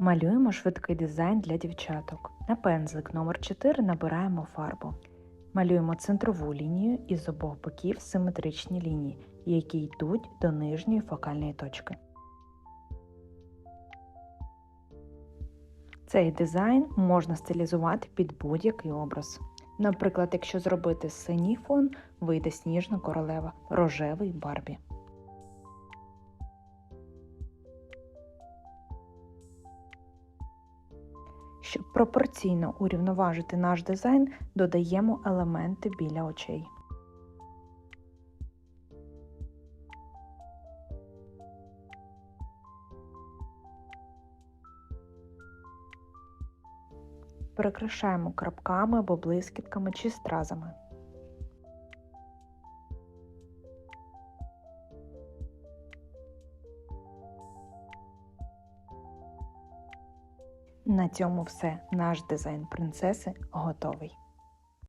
Малюємо швидкий дизайн для дівчаток. На пензлик номер 4 набираємо фарбу. Малюємо центрову лінію і з обох боків симетричні лінії, які йдуть до нижньої фокальної точки. Цей дизайн можна стилізувати під будь-який образ. Наприклад, якщо зробити синій фон, вийде сніжна королева, рожевий барбі. Щоб пропорційно урівноважити наш дизайн, додаємо елементи біля очей. Перекрашаємо крапками або блискітками чи стразами. На цьому все. Наш дизайн принцеси готовий.